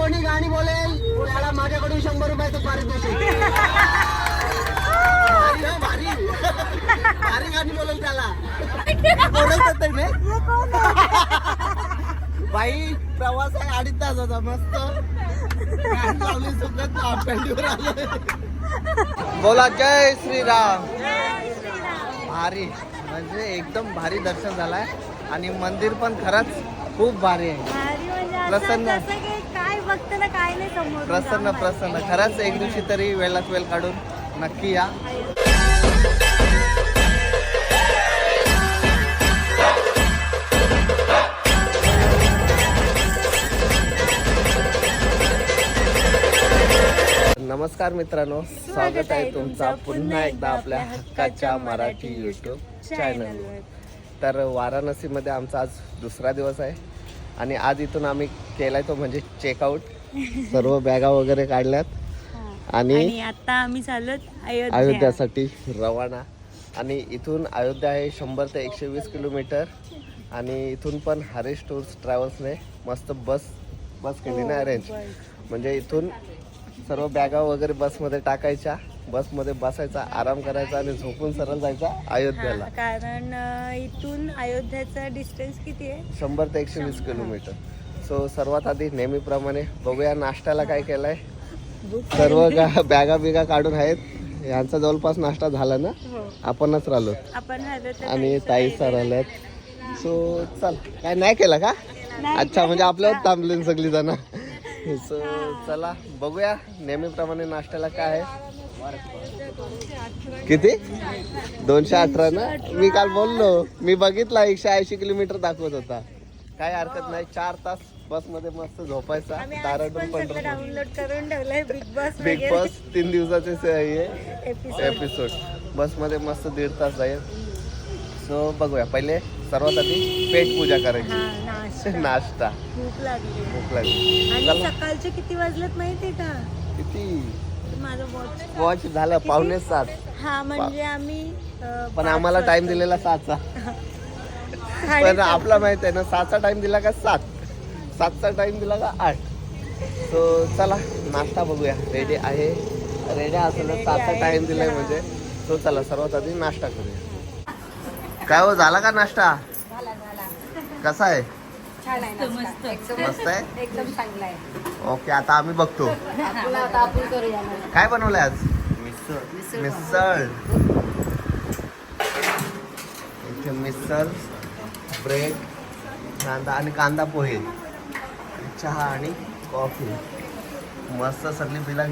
कोणी गाणी बोलेल त्याला माझ्याकडून शंभर रुपयाचं पारितोषिक भारी भारी. भारी गाणी बोलेल त्याला. बोलत रे. बाई प्रवास आहे अडीच तासाचा मस्त. गाणी लावली सुकत आपल्यावर आलं. बोला जय श्रीराम. भारी. म्हणजे एकदम भारी दर्शन झालाय. आणि मंदिर पण खरंच खूप भारी आहे. म्हणजे प्रसन्न. बघतं ना काय नाही समोर प्रसन्न प्रसन्न. खरंच एक दिवशी तरी वेळात वेळ काढून नक्की या. नमस्कार मित्रांनो स्वागत आहे तुमचा पुन्हा एकदा आपल्या हक्काच्या मराठी युट्यूब चॅनलवर तर वाराणसीमध्ये आमचा आज दुसरा दिवस आहे. आणि आज इथून आम्ही केलाय तो म्हणजे चेकआउट सर्व बॅगा वगैरे काढल्यात. आणि आता आम्ही चालत अयोध्या. अयोध्यासाठी रवाना. आणि इथून अयोध्या आहे शंभर ते एकशे वीस किलोमीटर. आणि इथून पण हरीश टूर्स ट्रॅव्हल्सने मस्त बस बस केली ना अरेंज म्हणजे इथून सर्व बॅगा वगैरे बसमध्ये टाकायच्या. बसमध्ये बसायचा आराम करायचा आणि झोपून सरळ जायचा अयोध्येला. कारण इथून अयोध्याचा डिस्टन्स किती आहे? शंभर ते एकशे वीस किलोमीटर. सो सर्वात आधी नेहमीप्रमाणे बघूया नाश्त्याला काय केलंय. सर्व बॅगा बिगा काढून आहेत. यांचा जवळपास नाश्ता झाला ना? हो. आपणच राहिलो. आणि ताई. सर आल्यात. सो चल काय नाही केलं का? अच्छा म्हणजे आपल्यावर थांबले सगळी जण. सो चला बघूया नेहमीप्रमाणे नाश्त्याला काय आहे. किती? दोनशे अठरा ना? मी काल बोललो. मी बघितला एकशे ऐंशी किलोमीटर दाखवत होता. काय हरकत नाही. चार तास बसमध्ये मस्त झोपायचा. दाराडून सगळं डाउनलोड करून ठेवलंय बिग बॉस बिग बॉस तीन दिवसाचे एपिसोड एपिसोड बसमध्ये मस्त दीड तास जाईल. सो बघूया. पहिले सर्वात आधी पेट पूजा करायची. नाश्ता. भूक लागली. भूक लागली. सकाळचे किती वाजलेत माहितीये का? किती? माझं वॉच वॉच झालं पावणे सात. हा म्हणजे आम्ही पण आम्हाला टाइम दिलेला सातचा. पण. आपला माहीत आहे ना सातचा टाइम दिला का सात? सातचा टाइम दिला का आठ? सो चला नाश्ता बघूया. रेडी आहे? रेडी असेल Ready सातचा. टाइम दिलाय म्हणजे. तो चला सर्वात आधी नाश्ता करूया. काय हो झाला का नाश्ता? कसा आहे? मस्त मस्त. आहे? एकदम चांगला आहे. ओके आता आम्ही बघतो. आपण आता आपण करूया मग. काय बनवलंय आज? मिसळ. इथे मिसळ ब्रेड कांदा आणि कांदा पोहे चहा आणि कॉफी. मस्त सगळी बिला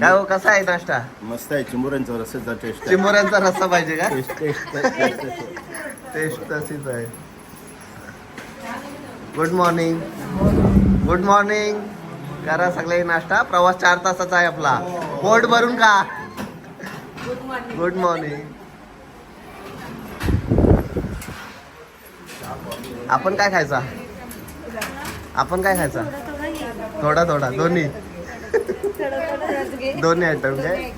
काय हो कसा आहे नाश्ता? मस्त आहे चिंबुऱ्यांचा रस्त्याचा टेस्ट आहे. चिंबोऱ्यांचा रस्सा पाहिजे का? Taste taste taste taste. Taste तशीच आहे. गुड मॉर्निंग गुड मॉर्निंग करा सगळे नाश्ता. प्रवास चार तासाचा आहे आपला. पोट भरून का गुड मॉर्निंग आपण काय खायचा? आपण काय खायचा? थोडा थोडा. दोन्ही. दोन्ही आयटम काय?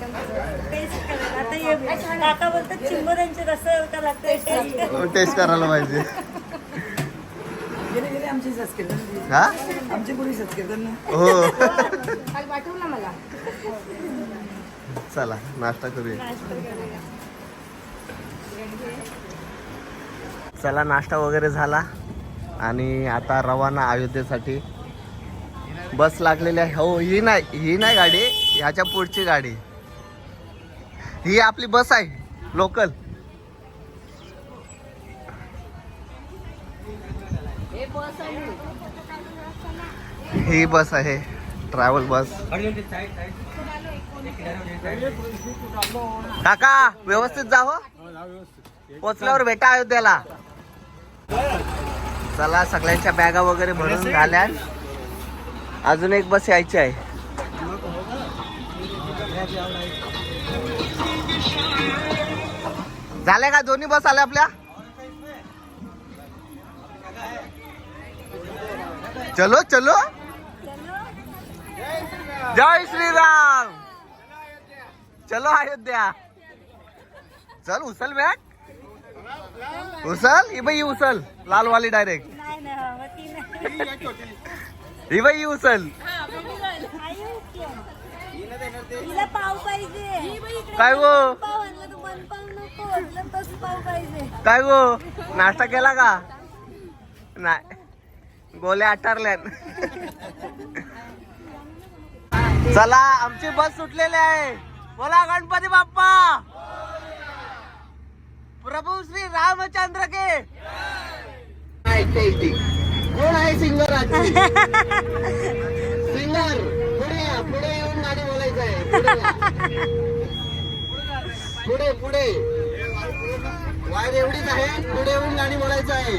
टेस्ट करायला आता गेले गेले आमची संस्कृत हा? आमची पूर्वी संस्कृत ना हो काल मला. चला नाश्ता करूया. चला नाश्ता वगैरे झाला. आणि आता रवाना अयोध्येसाठी. बस लागलेली आहे. हो ही नाही ही नाही गाडी ह्याच्या पुढची गाडी. ही आपली बस आहे लोकल. ही बस आहे ट्रॅव्हल बस काका व्यवस्थित जा हो. पोचल्यावर भेटा अयोध्याला. चला सगळ्यांच्या बॅगा वगैरे भरून झाल्या अजून एक बस यायची आहे. झाल्या का? दोन्ही बस आल्या आपल्या? चलो चलो। जय श्रीराम। चलो अयोध्या। चल उचल बॅग। उचल ही बाई उचल लालवाली डायरेक्ट नाही ही बाई उचल काय गो? काय गो? नाश्ता केला का? नाही. गोल्या आटारल्या चला आमची बस सुटलेली आहे. बोला गणपती बाप्पा. प्रभू श्री रामचंद्र के. कोण आहे सिंगर सिंगर पुढे पुढे येऊन गाणी बोलायचं आहे. पुढे पुढे. वायर एवढीच आहे पुढे येऊन गाणी बोलायचं आहे.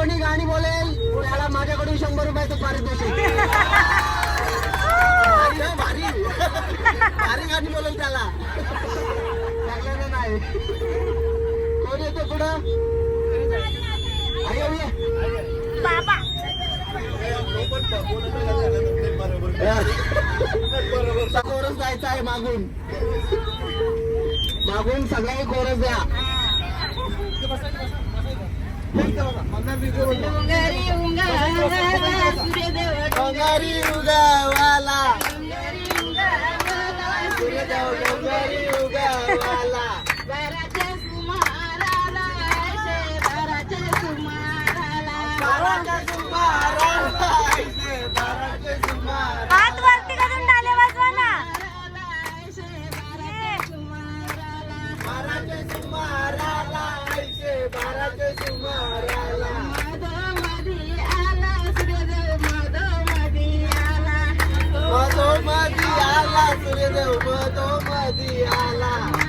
कोणी गाणी बोलेल त्याला माझ्याकडून शंभर रुपयाचं पारितोषिक भारी भारी. भारी गाणी बोलेल त्याला. चांगल्यानं नाही. कोण येतो पुढं? कोरस जायचं आहे मागून. मागून सगळे कोरस द्या. डोंगरी उगावाला बाराच्या सुमाराला. मधोमधी आला सूर्यदेव मधोमधी आला मधोमधी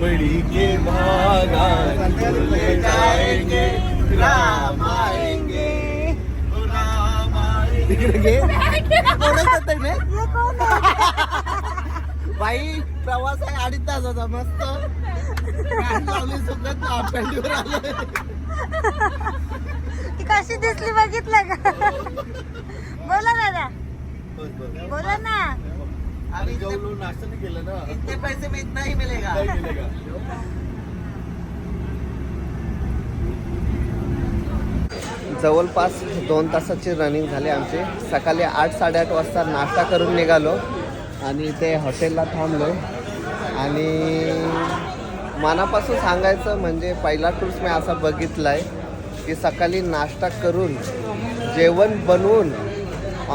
झोपड़ी के बागान ले जाएंगे राम आएंगे। राम आएंगे बाई प्रवास आहे अडीच तासाचा मस्त. सुकत आपल्यावर आलं. ती कशी दिसली बघितलं का? बोला दादा. बोला ना. आणि जेवलो नाश्ता नाही केलं ना. इतने पैसे में इतना ही मिलेगा। नाही का जवळपास दोन तासाची रनिंग झाली आमची. सकाळी आठ साडेआठ वाजता नाश्ता करून निघालो आणि इथे हॉटेलला थांबलो. आणि मनापासून सांगायचं म्हणजे पहिला टूर्स मी असा बघितला आहे की सकाळी नाश्ता करून जेवण बनवून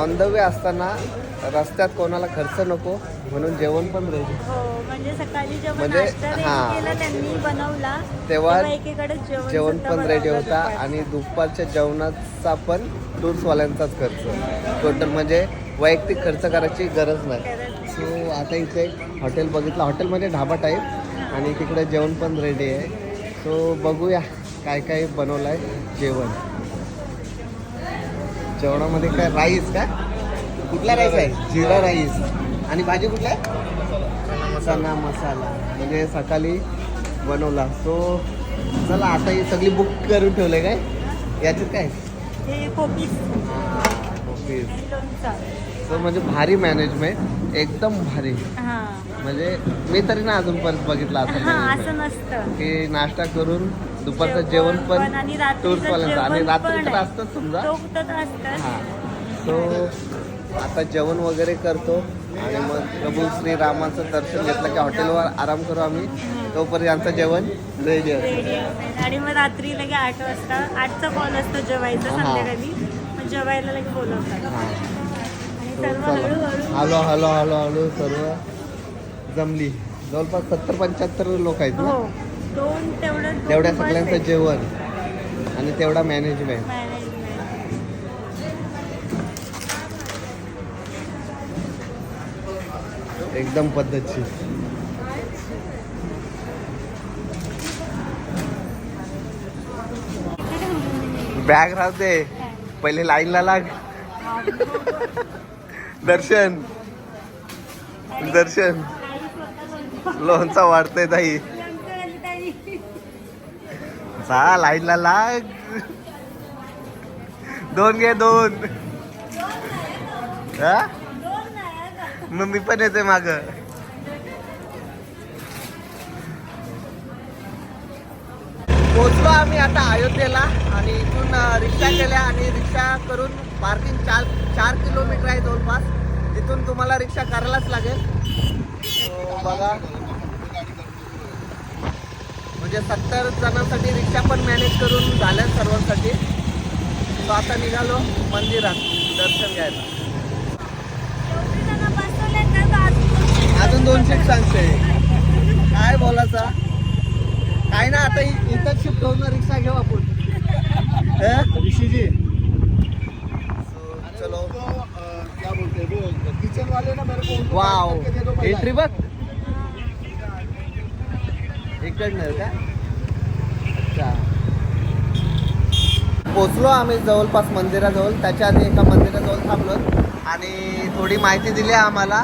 ऑन द वे असताना रस्त्यात कोणाला खर्च नको म्हणून जेवण पण रेडी हो म्हणजे सकाळी जेव्हा म्हणजे, नाश्ता ready हा. केला त्यांनी बनवला तेव्हा एकीकडे जेवण जेवण सुद्धा पण रेडी बनवलं होता. आणि दुपारच्या जेवणाचा पण टूर्सवाल्यांचाच खर्च. टोटल म्हणजे वैयक्तिक खर्च करायची गरज नाही. गरज सो आता इथे हॉटेल बघितलं. हॉटेल म्हणजे ढाबा टाईप आणि तिकडे जेवण पण रेडी आहे. सो बघूया काय काय बनवलं आहे जेवण. जेवणामध्ये काय राईस का? कुठला राईस आहे? जिरा राईस आणि भाजी कुठला आहे? चना मसाला. म्हणजे सकाळी बनवला. सो चला आता ही सगळी बुक करून ठेवले काय? याच्यात काय? हे सो म्हणजे भारी मॅनेजमेंट एकदम भारी. हा. म्हणजे मी तरी ना अजूनपर्यंत बघितलं असं हा management. असं नसतं की नाश्ता करून दुपारचं जेवण पण आणि रात्रीचं टूर्सवाल्यांचं आणि जेवण रात्री पण तर. असतंच समजा. तो तर असतं हा. सो आता जेवण वगैरे करतो आणि मग प्रभू श्रीरामाचं दर्शन घेतलं की हॉटेलवर आराम करू आम्ही. तोपर्यंत आमचं जेवण रेडी असतं. आणि मग रात्री लगे आठ वाजता आठचा कॉल असतो जेवायचा हा. संध्याकाळी. मग जेवायला लगे बोलवतात. हा. हळू हळू हळू हळू सर्व जमली. जवळपास सत्तर पंच्याहत्तर लोक आहेत हो. ना तेवढं तेवढ्या सगळ्यांचं जेवण आणि तेवढा मॅनेजमेंट एकदम पद्धतशीर. बॅग राहते पहिले लाईनला लाग. दर्शन. दर्शन. लोणचा वाढतय ताई. चा लाईनला लाग. दोन घे दोन. हा? मग मी पण येते माग. पोचलो आम्ही आता अयोध्येला आणि इथून रिक्षा केल्या आणि रिक्षा करून पार्किंग चार चार किलोमीटर आहे जवळपास. तिथून तुम्हाला रिक्षा करायलाच लागेल. बघा. म्हणजे सत्तर जणांसाठी रिक्षा पण मॅनेज करून झाल्या सर्वांसाठी. तो आता निघालो मंदिरात दर्शन घ्यायला. अजून दोन सीट सांगते काय बोलायचा? काय ना आता इथं शिफ्ट होऊन रिक्षा घेऊ आपण. हं? ऋषि जी So, चलो क्या बोलते हैं वो किचन वाले ना मेरे को उनको वाव. एंट्री बघ. इकडनं का? अच्छा. पोचलो आम्ही जवळपास मंदिराजवळ. त्याच्या आधी एका मंदिराजवळ थांबलो. आणि थोडी माहिती दिली आम्हाला.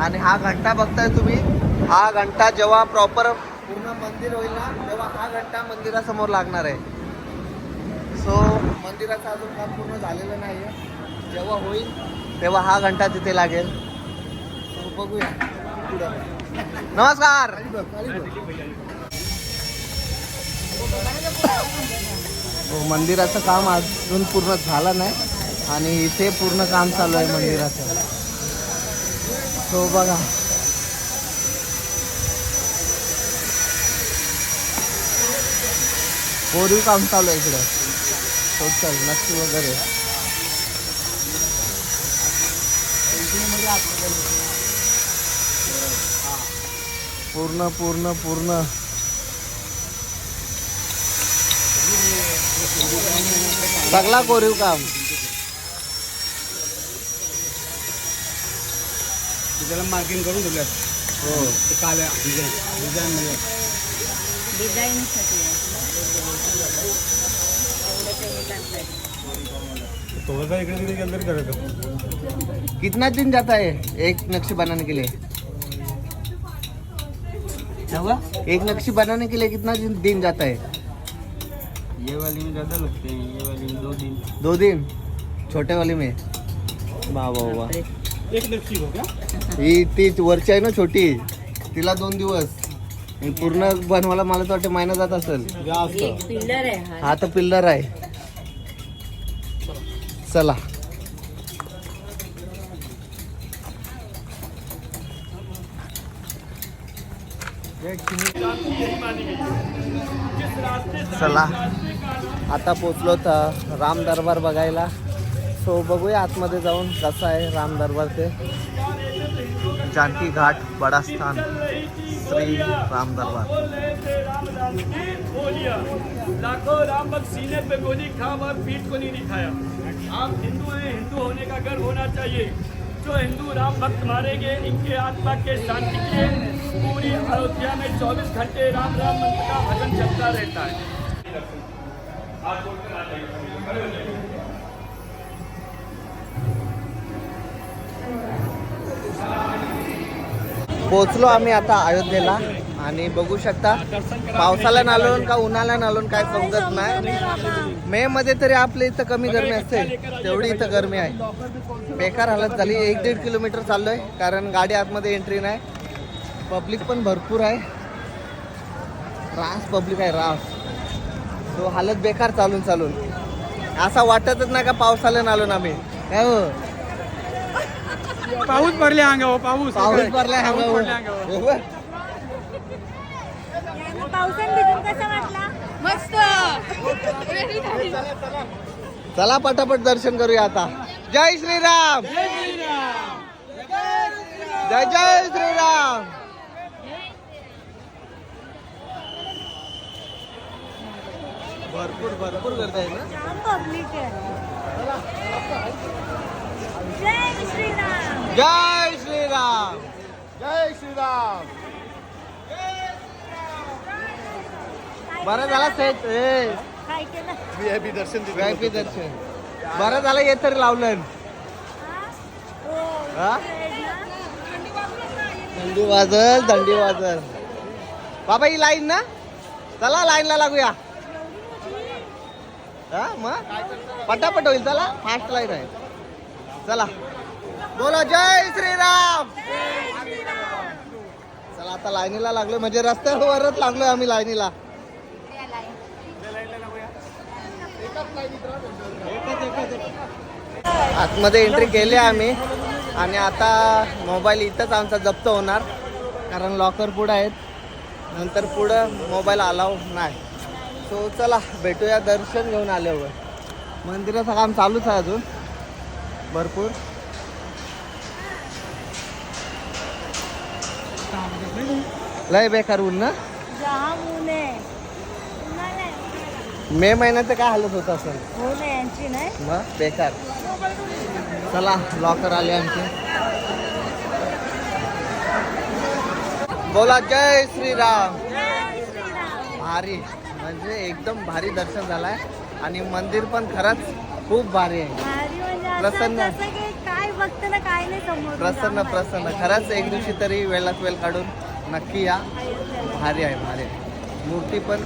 आणि हा घंटा बघताय तुम्ही. हा घंटा जेव्हा प्रॉपर पूर्ण मंदिर होईल ना तेव्हा हा घंटा मंदिरासमोर लागणार आहे. सो मंदिराचं अजून काम पूर्ण झालेलं नाही आहे जेव्हा होईल तेव्हा हा घंटा तिथे लागेल. बघूया. पुढं. नमस्कार! हो, मंदिराचं काम अजून पूर्ण झालं नाही. आणि इथे पूर्ण काम चालू आहे मंदिराचं. तो बघा. कोरीव काम चालू आहे इकडं. तो चल नक्की वगैरे. पूर्ण पूर्ण पूर्ण. सगळा कोरीव काम. त्याला मार्किंग करून ठेवल्यात हो ते काल्या डिझाईन डिझाईन मध्ये. थोडंसं इकडे तिकडे गेलं तरी करायचं कितना दिन जाता है एक नक्शे बनाने के लिए? हुआ? एक नक्शे बनाने के लिए कितना दिन दिन जाता है? ये वाली में ज़्यादा लगते हैं ये वाली में दो दिन। दो दिन? छोटे वाली में? वा वा वा एक नक्षी हो. क्या ती वरची आहे ना छोटी तिला दोन दिवस. आणि पूर्ण बनवायला मला तर वाटतं महिना जात असेल. हा. हा तर पिल्लर आहे. चला. चला. आता पोचलो तर राम दरबार बघायला. सो बघूया आतमध्ये जाऊन कसं आहे राम दरबार ते जानकी घाट, बडा स्थान, श्री राम दरबार. लाखों राम भक्त सीने पे गोली खा और पीठ को नहीं दिखाया आप हिंदू हैं हिंदू होने का गर्व होना चाहिए जो हिंदू राम भक्त मारेंगे इनके आत्मा के शांति के पूरी अयोध्या में 24 घंटे राम राम मंत्र का भजन चलता रहता है पोचलो आम्ही आता अयोध्येला. आणि बघू शकता पावसाला नालून का उन्हाला नालो काय समजत नाही. मे मध्ये तरी आपल्या इथं कमी गरमी असते. तेवढी इथं गरमी आहे. बेकार हालत झाली. एक दीड किलोमीटर चाललोय कारण गाडी आतमध्ये एंट्री नाही. पब्लिक पण भरपूर आहे. रास पब्लिक आहे रास. तो हालत बेकार चालून चालून. असा वाटतच नाही का पावसाला नालून आम्ही. काय हो. पाऊस भरले अंगावर पाऊस. पाऊस भरलाय पाऊस अंगावर. हो भिजून कसा वाटला? चला पटापट दर्शन करूया आता. जय श्रीराम. जय जय श्रीराम. भरपूर भरपूर गर्दी आहे ना? जाम पब्लिक आहे. जय श्रीराम. जय श्रीराम. जय श्रीराम. बरं झाला सेट. ए. काय केलं? व्ही आय पी दर्शन व्ही आय पी दर्शन. बरं झालं येत तरी लावलं हा. थंडी वाजल थंडी वाजल. बाबा ही लाईन ना? चला लाईनला लागूया. हा मग? पटापट होईल चला. फास्ट लाईन आहे. चला. बोला जय श्रीराम. चला आता लाईनीला लागलोय म्हणजे रस्त्यावरच लागलोय आम्ही लाईनीला. आतमध्ये एंट्री केली आम्ही. आणि आता मोबाईल इथंच आमचा जप्त होणार कारण लॉकर पुढं आहेत. नंतर पुढं मोबाईल अलाव नाही. सो चला भेटूया दर्शन घेऊन आल्यावर. मंदिराचं काम चालूच आहे अजून. भरपूर. लय बेकार ऊन ना. मे महिन्याचं काय हालत होतं असं हो मग बेकार. चला लॉकर आले आमचे बोला जय श्रीराम. भारी. म्हणजे एकदम भारी दर्शन झालाय. आणि मंदिर पण खरंच खूप भारी आहे. म्हणजे प्रसन्न. काय बघतं ना काय नाही समोर प्रसन्न प्रसन्न. खरंच एक दिवशी तरी वेळात वेळ काढून नक्की या. भारी आहे भारी आहे. मूर्ती पण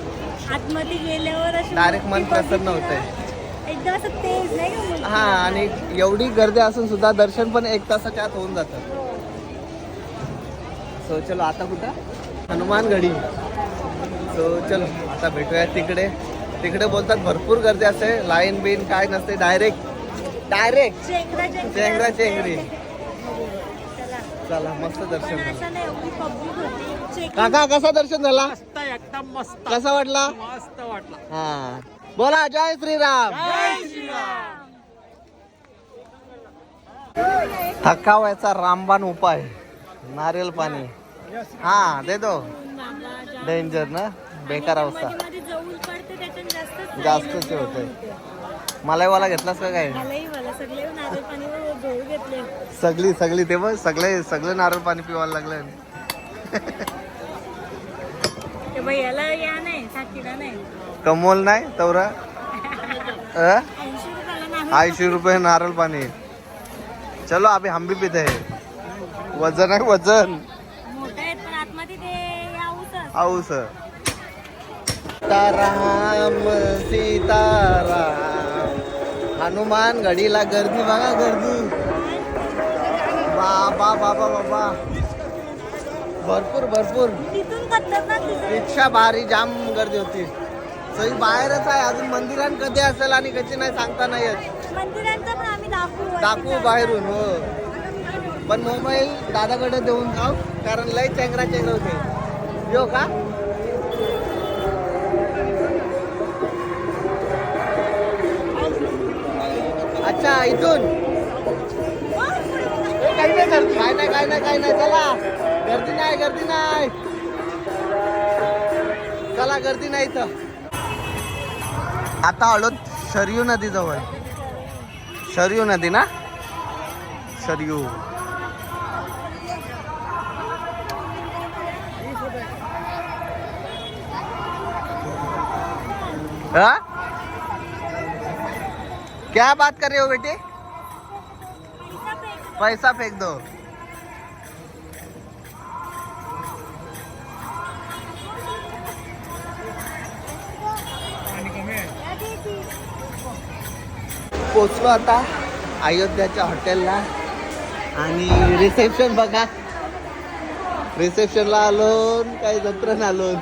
आतमध्ये गेल्यावर अशी Direct मन मूर्ती प्रसन्न बघितल्यावर होतंय. एकदम असं तेज नाही का मूर्ती? हा आणि एवढी गर्दी असून सुद्धा दर्शन पण एक तासाच्या आत होऊन जातं. सो चलो आता कुठं? हनुमान गडी सो चलो आता भेटूया तिकडे. तिकडे बोलतात भरपूर गर्दी असते. लाईन बिन काय नसते डायरेक्ट डायरेक्ट चेंगरा चेंगरी. चला. चला मस्त दर्शन झालं. असं नाही एवढी पब्लिक होती. चेक काका कसा दर्शन झाला? एकदम मस्त. कसा वाटला? मस्त वाटला. हा. बोला जय श्रीराम. थकावायचा रामबाण उपाय. नारियल पाणी. हा दे दो. डेंजर ना? बेकार अवस्था. मध्ये जवळ पडते त्याच्यात जास्त जास्तच होते मलाईवाला घेतलास का काय? सगळे सगळी सगळी ते बघ सगळे सगळे नारळ पाणी पिवायला लागलं. कमोल नाही तवरा? ऐंशी रुपये नारळ पाणी. चलो हम भी पिते वजन आहे वजन. ते याऊच आऊस सीताराम सीताराम. हनुमान घडीला गर्दी बघा गर्दी. बाबा बाबा बाबा. भरपूर भरपूर. रिक्षा भारी जाम गर्दी होती. सगळी बाहेरच आहे अजून मंदिरात कधी असेल आणि कशी नाही सांगता नाही येत. दाखवू बाहेरून हो. पण मोबाईल दादाकडे देऊन जाऊ कारण लय चेंगरा चेंगरा होते. यो का? अच्छा इथून. काही नाही करत. काय नाही काय नाही काय नाही. चला. गर्दी नाही गर्दी नाही. चला गर्दी नाही इथं. आता आलो शरयू नदी जवळ. शरयू नदी ना? शरयू हा? क्या बात कर रहे हो बेटे? पैसा फेंक दो। पोचलो आता अयोध्याच्या हॉटेलला आणि रिसेप्शन बघा. रिसेप्शनला आलो काही जत्रण आलो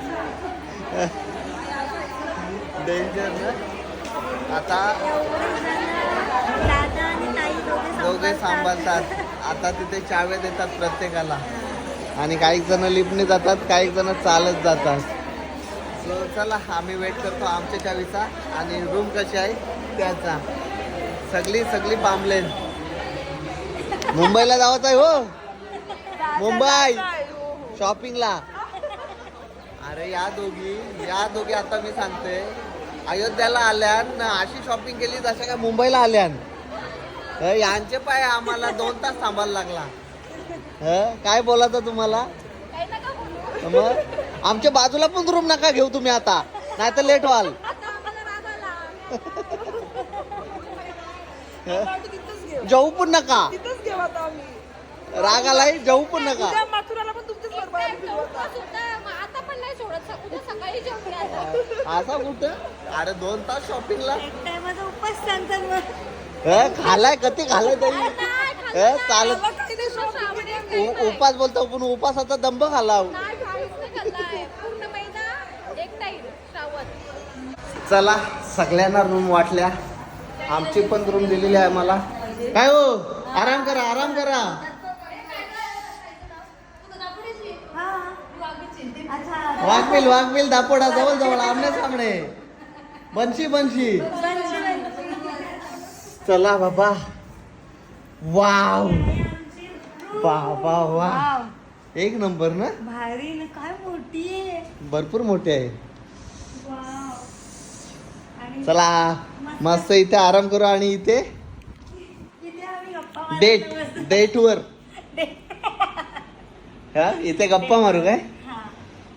डेंजर आता सगळे सांभाळतात. आता तिथे चाव्या देतात प्रत्येकाला. आणि काही जण लिफ्टने जातात काही जण चालत जातात. सो चला आम्ही वेट करतो आमच्या चावीचा. आणि रूम कशी आहे? त्याचा. सगळी सगळी पामलेन मुंबईला जावत आहे हो. मुंबई. शॉपिंगला अरे या दोघी. या दोघी आता मी सांगते. अयोध्याला आल्यान अशी शॉपिंग केली जशा काय मुंबईला आल्यान. यांचे पाय आम्हाला दोन तास थांबायला लागला. ह काय बोलायचं तुम्हाला? मग? आमच्या बाजूला पण रूम नका घेऊ तुम्ही आता. नाही तर लेट व्हाल जाऊ पण नका. राग आलाय जाऊ पण नका. असा कुठं? अरे दोन तास शॉपिंगला हे खालाय कधी खालाय तरी हे चालत उपास बोलतो पण उपासाचा दंब खाला. पूर्ण महिना एक टाईम श्रावण. चला सगळ्यांना रूम वाटल्या. आमची पण रूम दिलेली आहे मला. काय हो? आराम करा आराम करा. अच्छा वाघबिल वाघबिल दापोडा जवळ जवळ आमने सामने. बनशी बनशी चला बाबा वाव बाबा वा एक नंबर ना? भारी ना काय मोठी आहे. भरपूर मोठे आहे. चला मस्त. इथे आराम करू आणि इथे डेट. डेट. वर हा इथे गप्पा मारू काय? हा.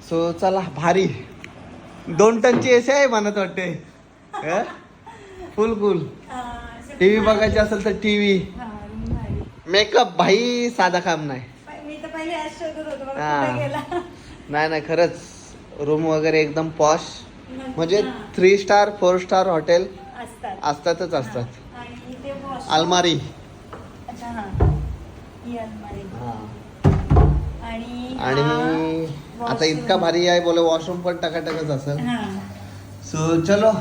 सो चला भारी. दोन टनची एसी आहे म्हणत वाटते फुल असं टीव्ही बघायची असेल तर टीव्ही. मेकअप भाई साधा काम नाही. प- मी तर पहिले आज शोधत होतो बघ हा. कुठे गेला? नाही नाही खरंच. रूम वगैरे एकदम पॉश म्हणजे हा. Three star four star hotel असतात. असतातच असतात. आणि इथे वॉश अलमारी. अच्छा हा. ही अलमारी. आणि आणि हा आता इतका भारी आहे बोले वॉशरूम पण टकाटकच असेल. हा. सो चलो.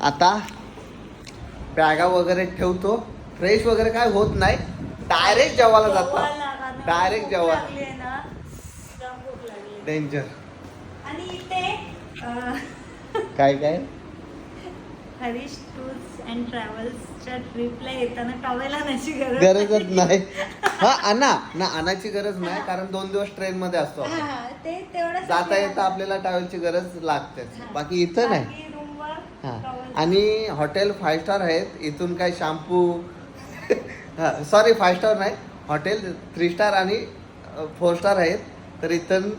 आता बॅगा वगैरे ठेवतो. फ्रेश वगैरे काय होत नाही. डायरेक्ट जेवायला जेवायला जातो. डायरेक्ट आहे. डेंजर आणि इथे काय काय? हरीश टूर्स अँड ट्रॅव्हल्सच्या ट्रिपला येताना टॉवेल आणायची गरज गरजच नाही. हा आणा. ना आणायची गरज नाही कारण दोन दिवस ट्रेन मध्ये असतो आपण. ते तेवढं जाता येता आपल्याला ट्रॅव्हलची गरज लागते बाकी इथं नाही. हा. आणि हॉटेल फाय स्टार आहेत. इथून काय शॅम्पू सॉरी फाय स्टार नाही. हॉटेल थ्री स्टार आणि फोर स्टार आहेत. तर इथून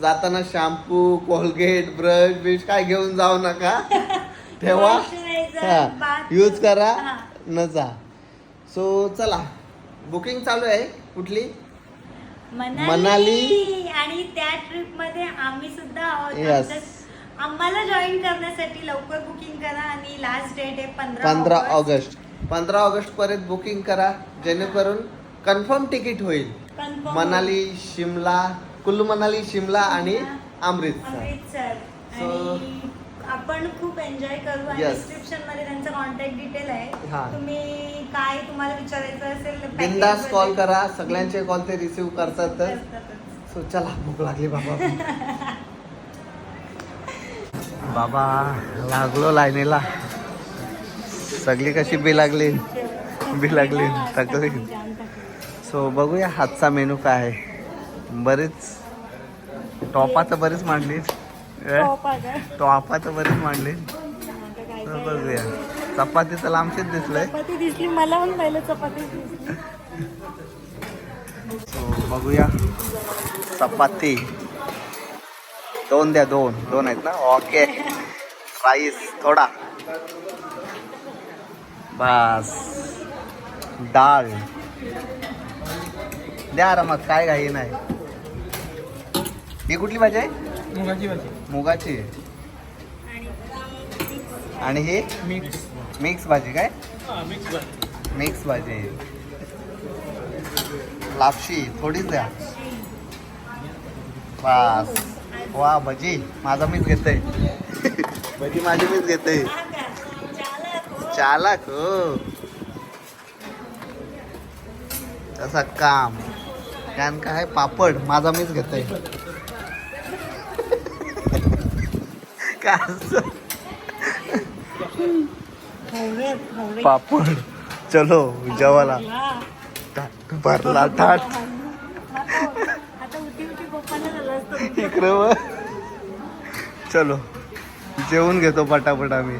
जाताना शॅम्पू कोलगेट ब्रश बिश काय घेऊन जाऊ नका. ठेवा. Bath- यूज करा. हा. न जा. सो चला. बुकिंग चालू आहे. कुठली? मनाली. आणि त्या ट्रिपमध्ये आम्ही सुद्धा आम्हाला जॉईन करण्यासाठी लवकर बुकिंग करा आणि लास्ट डेट आहे पंधरा पंधरा ऑगस्ट. पंधरा ऑगस्ट पर्यंत बुकिंग करा. जेणेकरून कन्फर्म तिकीट होईल. Confirm. मनाली शिमला कुल्लू मनाली शिमला आणि अमृतसर. अमृतसर. So- आणि आपण खूप एन्जॉय करू. आणि Yes. डिस्क्रिप्शनमध्ये त्यांचा कॉन्टॅक्ट डिटेल आहे. हा. तुम्ही काय तुम्हाला विचारायचं असेल package बिंदास कॉल करा. सगळ्यांचे कॉल ते रिसिव्ह करतात करतातच. सो चला भूक लागली बाबा. बाबा लागलो लाईनीला. सगळी कशी बी लागली बी लागली थकली. सो बघूया हातचा मेनू काय आहे. बरीच टॉपा तर बरीच मांडली. Top अगं. टॉपा तर बरीच मांडली. बघूया. चपाती तर लांबचीच दिसलंय दिसली मला पण पहिलं चपाती सो बघूया. चपाती. दोन द्या दोन. दोन आहेत ना? ओके राईस थोडा. बस. डाळ द्या आरामात काय घाई नाही. ही कुठली भाजी आहे? मुगाची भाजी. मुगाची. आणि ही? मिक्स मिक्स भाजी काय? मिक्स भाजी. मिक्स भाजी. लापशी. थोडीच द्या. बस. वा भजी. माझा मीच घेतोय. भजी माझी मीच घेतोय. चालक हो. तसा काम. कारण काय पापड माझा मीच घेतोय? पापड. चलो जेवायला. ताट भरला ताट आता उठी उठी पप्पाला झालं असतं चलो जेवून घेतो पटापट आम्ही.